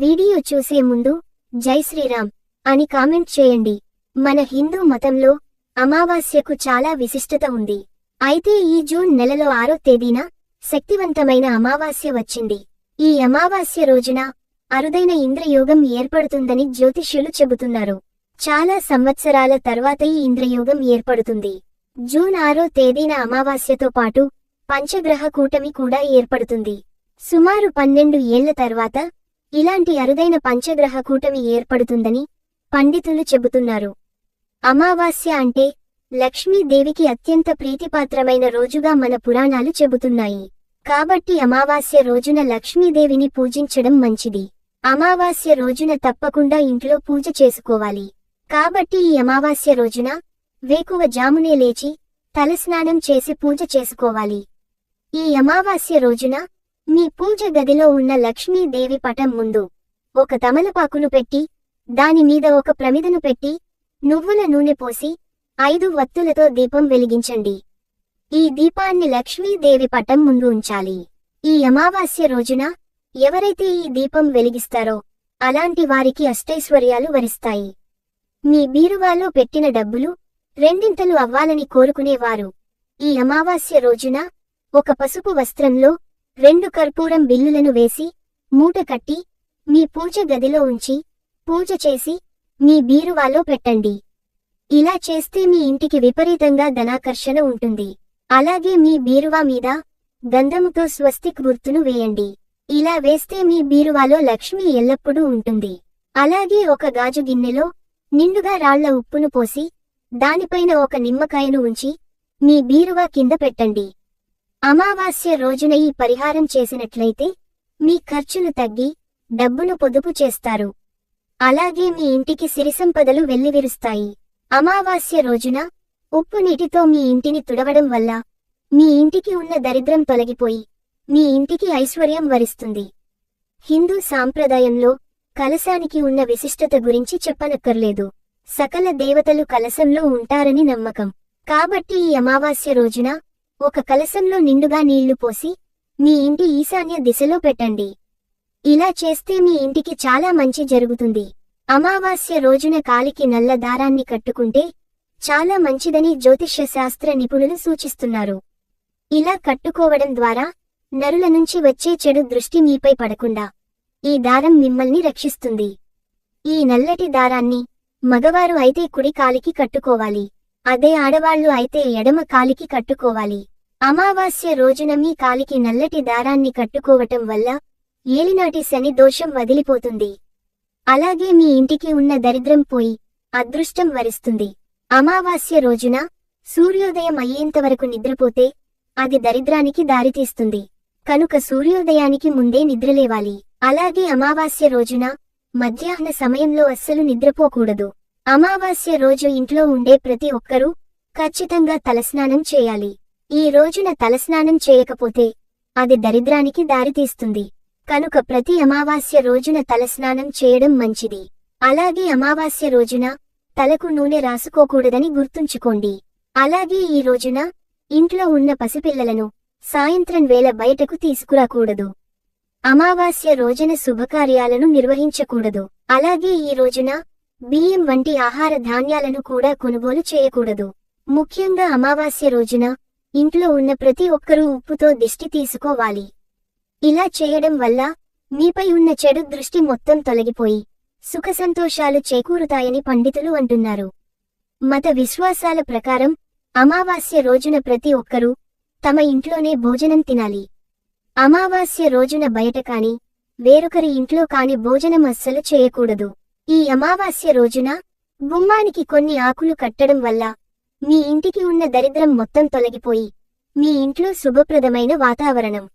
Video చూసే ముందు జై శ్రీరామ్ అని కామెంట్ చేయండి. మన హిందూ మతంలో అమావాస్యకు చాలా విశిష్టత ఉంది. అయితే ఈ జూన్ నెలలో ఆరో తేదీన శక్తివంతమైన అమావాస్య వచ్చింది. ఈ అమావాస్య రోజున అరుదైన ఇంద్రయోగం ఏర్పడుతుందని జ్యోతిష్యులు చెబుతున్నారు. చాలా సంవత్సరాల తర్వాత ఈ ఇంద్రయోగం ఏర్పడుతుంది. జూన్ ఆరో తేదీన అమావాస్యతో పాటు పంచగ్రహ కూటమి కూడా ఏర్పడుతుంది. సుమారు పన్నెండు ఏళ్ళ తర్వాత ఇలాంటి అరుదైన పంచగ్రహ కూటమి ఏర్పడుతుందని పండితులు చెబుతున్నారు. అమావాస్య అంటే లక్ష్మీదేవికి అత్యంత ప్రీతిపాత్రమైన రోజుగా మన పురాణాలు చెబుతున్నాయి. కాబట్టి అమావాస్య రోజున లక్ష్మీదేవిని పూజించడం మంచిది. అమావాస్య రోజున తప్పకుండా ఇంట్లో పూజ చేసుకోవాలి. కాబట్టి ఈ అమావాస్య రోజున వేకువ జామునే లేచి తలస్నానం చేసి పూజ చేసుకోవాలి. ఈ అమావాస్య రోజున మీ పూజ గదిలో ఉన్న లక్ష్మీదేవి పటం ముందు ఒక తమలపాకును పెట్టి దాని మీద ఒక ప్రమిదను పెట్టి నువ్వుల నూనె పోసి ఐదు వత్తులతో దీపం వెలిగించండి. ఈ దీపాన్ని లక్ష్మీదేవి పటం ముందు ఉంచాలి. ఈ అమావాస్య రోజున ఎవరైతే ఈ దీపం వెలిగిస్తారో అలాంటి వారికి అష్టైశ్వర్యాలు వరిస్తాయి. మీ బీరువాలో పెట్టిన డబ్బులు రెండింతలు అవ్వాలని కోరుకునేవారు. ఈ అమావాస్య రోజున ఒక పసుపు వస్త్రంలో రెండు కర్పూరం బిల్లులను వేసి మూట కట్టి మీ పూజ గదిలో ఉంచి పూజ చేసి మీ బీరువాలో పెట్టండి. ఇలా చేస్తే మీ ఇంటికి విపరీతంగా ధనాకర్షణ ఉంటుంది. అలాగే మీ బీరువా మీద గంధముతో స్వస్తిక్ గుర్తును వేయండి. ఇలా వేస్తే మీ బీరువాలో లక్ష్మి ఎల్లప్పుడూ ఉంటుంది. అలాగే ఒక గాజు గిన్నెలో నిండుగా రాళ్ళ ఉప్పును పోసి దానిపైన ఒక నిమ్మకాయను ఉంచి మీ బీరువా కింద పెట్టండి. అమావాస్య రోజున ఈ పరిహారం చేసినట్లయితే మీ ఖర్చులు తగ్గి డబ్బును పొదుపు చేస్తారు. అలాగే మీ ఇంటికి సిరిసంపదలు వెల్లివిరుస్తాయి. అమావాస్య రోజున ఉప్పు నీటితో మీ ఇంటిని తుడవడం వల్ల మీ ఇంటికి ఉన్న దరిద్రం తొలగిపోయి మీ ఇంటికి ఐశ్వర్యం వరిస్తుంది. హిందూ సాంప్రదాయంలో కలశానికి ఉన్న విశిష్టత గురించి చెప్పనక్కర్లేదు. సకల దేవతలు కలశంలో ఉంటారని నమ్మకం. కాబట్టి ఈ అమావాస్య రోజున ఒక కలశంలో నిండుగా నీళ్ళు పోసి మీ ఇంటి ఈశాన్య దిశలో పెట్టండి. ఇలా చేస్తే మీ ఇంటికి చాలా మంచి జరుగుతుంది. అమావాస్య రోజున కాలికి నల్ల దారాన్ని కట్టుకుంటే చాలా మంచిదని జ్యోతిష్య శాస్త్ర నిపుణులు సూచిస్తున్నారు. ఇలా కట్టుకోవడం ద్వారా నరుల నుంచి వచ్చే చెడు దృష్టి మీపై పడకుండా ఈ దారం మిమ్మల్ని రక్షిస్తుంది. ఈ నల్లటి దారాన్ని మగవారు అయితే కుడి కాలికి కట్టుకోవాలి. అదే ఆడవాళ్ళు అయితే ఎడమ కాలికి కట్టుకోవాలి. అమావాస్య రోజున మీ కాలికి నల్లటి దారాన్ని కట్టుకోవటం వల్ల ఏలినాటి శని దోషం వదిలిపోతుంది. అలాగే మీ ఇంటికి ఉన్న దరిద్రం పోయి అదృష్టం వరిస్తుంది. అమావాస్య రోజున సూర్యోదయం అయ్యేంతవరకు నిద్రపోతే అది దరిద్రానికి దారితీస్తుంది కనుక సూర్యోదయానికి ముందే నిద్రలేవాలి. అలాగే అమావాస్య రోజున మధ్యాహ్న సమయంలో అస్సలు నిద్రపోకూడదు. అమావాస్య రోజు ఇంట్లో ఉండే ప్రతి ఒక్కరూ ఖచ్చితంగా తలస్నానం చేయాలి. ఈ రోజున తలస్నానం చేయకపోతే అది దరిద్రానికి దారితీస్తుంది కనుక ప్రతి అమావాస్య రోజున తలస్నానం చేయడం మంచిది. అలాగే అమావాస్య రోజున తలకు నూనె రాసుకోకూడదని గుర్తుంచుకోండి. అలాగే ఈ రోజున ఇంట్లో ఉన్న పసిపిల్లలను సాయంత్రం వేళ బయటకు తీసుకురాకూడదు. అమావాస్య రోజున శుభకార్యాలను నిర్వహించకూడదు. అలాగే ఈ రోజున బియ్యం వంటి ఆహార ధాన్యాలను కూడా కొనుగోలు చేయకూడదు. ముఖ్యంగా అమావాస్య రోజున ఇంట్లో ఉన్న ప్రతి ఒక్కరూ ఉప్పుతో దిష్టి తీసుకోవాలి. ఇలా చేయడం వల్ల మీపై ఉన్న చెడు దృష్టి మొత్తం తొలగిపోయి సుఖసంతోషాలు చేకూరుతాయని పండితులు అంటున్నారు. మత విశ్వాసాల ప్రకారం అమావాస్య రోజున ప్రతి ఒక్కరూ తమ ఇంట్లోనే భోజనం తినాలి. అమావాస్య రోజున బయట కాని వేరొకరి ఇంట్లో కాని భోజనం అస్సలు చేయకూడదు. ఈ అమావాస్య రోజున గుమ్మానికి కొన్ని ఆకులు కట్టడం వల్ల మీ ఇంటికి ఉన్న దరిద్రం మొత్తం తొలగిపోయి మీ ఇంట్లో శుభప్రదమైన వాతావరణం.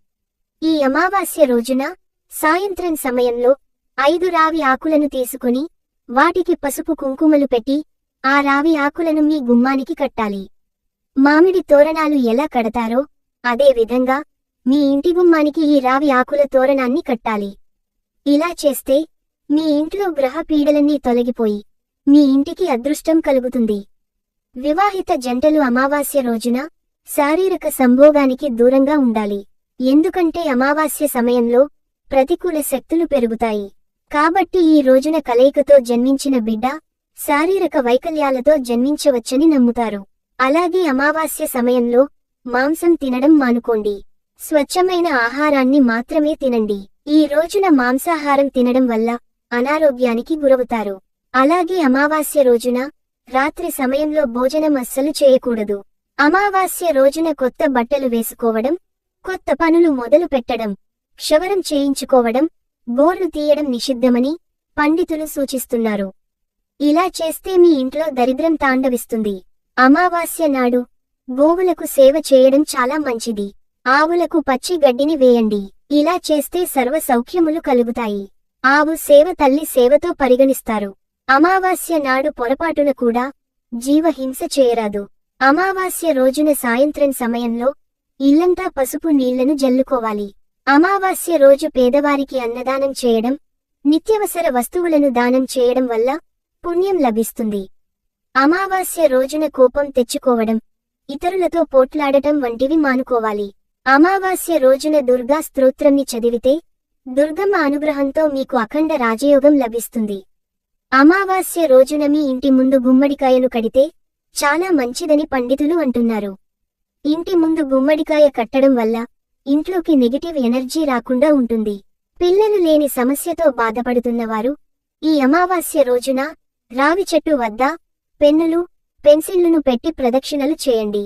ఈ అమావాస్య రోజున సాయంత్రం సమయంలో ఐదు రావి ఆకులను తీసుకుని వాటికి పసుపు కుంకుమలు పెట్టి ఆ రావి ఆకులను మీ గుమ్మానికి కట్టాలి. మామిడి తోరణాలు ఎలా కడతారో అదే విధంగా మీ ఇంటి గుమ్మానికి ఈ రావి ఆకుల తోరణాన్ని కట్టాలి. ఇలా చేస్తే మీ ఇంట్లో గ్రహ పీడలన్నీ తొలగిపోయి మీ ఇంటికి అదృష్టం కలుగుతుంది. వివాహిత జంటలు అమావాస్య రోజున శారీరక సంభోగానికి దూరంగా ఉండాలి. ఎందుకంటే అమావాస్య సమయంలో ప్రతికూల శక్తులు పెరుగుతాయి. కాబట్టి ఈ రోజున కలయికతో జన్మించిన బిడ్డ శారీరక వైకల్యాలతో జన్మించవచ్చని నమ్ముతారు. అలాగే అమావాస్య సమయంలో మాంసం తినడం మానుకోండి. స్వచ్ఛమైన ఆహారాన్ని మాత్రమే తినండి. ఈ రోజున మాంసాహారం తినడం వల్ల అనారోగ్యానికి గురవుతారు. అలాగే అమావాస్య రోజున రాత్రి సమయంలో భోజనం అస్సలు చేయకూడదు. అమావాస్య రోజున కొత్త బట్టలు వేసుకోవడం కొత్త పనులు మొదలు పెట్టడం క్షవరం చేయించుకోవడం బోర్లు తీయడం నిషిద్ధమని పండితులు సూచిస్తున్నారు. ఇలా చేస్తే మీ ఇంట్లో దరిద్రం తాండవిస్తుంది. అమావాస్య నాడు గోవులకు సేవ చేయడం చాలా మంచిది. ఆవులకు పచ్చి గడ్డిని వేయండి. ఇలా చేస్తే సర్వ సౌఖ్యములు కలుగుతాయి. ఆవు సేవ తల్లి సేవతో పరిగణిస్తారు. అమావాస్య నాడు పొరపాటున కూడా జీవహింస చేయరాదు. అమావాస్య రోజున సాయంత్రం సమయంలో ఇల్లంతా పసుపు నీళ్ళను జల్లుకోవాలి. అమావాస్య రోజు పేదవారికి అన్నదానం చేయడం నిత్యవసర వస్తువులను దానం చేయడం వల్ల పుణ్యం లభిస్తుంది. అమావాస్య రోజున కోపం తెచ్చుకోవడం ఇతరులతో పోట్లాడటం వంటివి మానుకోవాలి. అమావాస్య రోజున దుర్గా స్తోత్రంని చదివితే దుర్గమ్మ అనుగ్రహంతో మీకు అఖండ రాజయోగం లభిస్తుంది. అమావాస్య రోజున మీ ఇంటి ముందు గుమ్మడికాయను కడితే చాలా మంచిదని పండితులు అంటున్నారు. ఇంటి ముందు గుమ్మడికాయ కట్టడం వల్ల ఇంట్లోకి నెగిటివ్ ఎనర్జీ రాకుండా ఉంటుంది. పిల్లలు లేని సమస్యతో బాధపడుతున్నవారు ఈ అమావాస్య రోజున రావి చెట్టు వద్ద పెన్నులు పెన్సిళ్ళను పెట్టి ప్రదక్షిణలు చేయండి.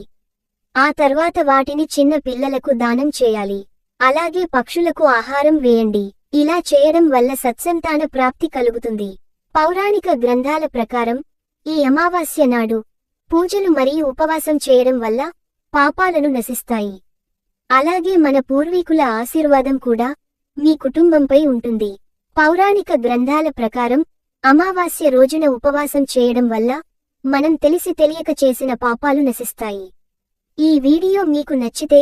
ఆ తర్వాత వాటిని చిన్న పిల్లలకు దానం చేయాలి. అలాగే పక్షులకు ఆహారం వేయండి. ఇలా చేయడం వల్ల సత్సంతాన ప్రాప్తి కలుగుతుంది. పౌరాణిక గ్రంథాల ప్రకారం ఈ అమావాస్య నాడు పూజలు మరియు ఉపవాసం చేయడం వల్ల పాపాలను నశిస్తాయి. అలాగే మన పూర్వీకుల ఆశీర్వాదం కూడా మీ కుటుంబంపై ఉంటుంది. పౌరాణిక గ్రంథాల ప్రకారం అమావాస్య రోజున ఉపవాసం చేయడం వల్ల మనం తెలిసి తెలియక చేసిన పాపాలు నశిస్తాయి. ఈ వీడియో మీకు నచ్చితే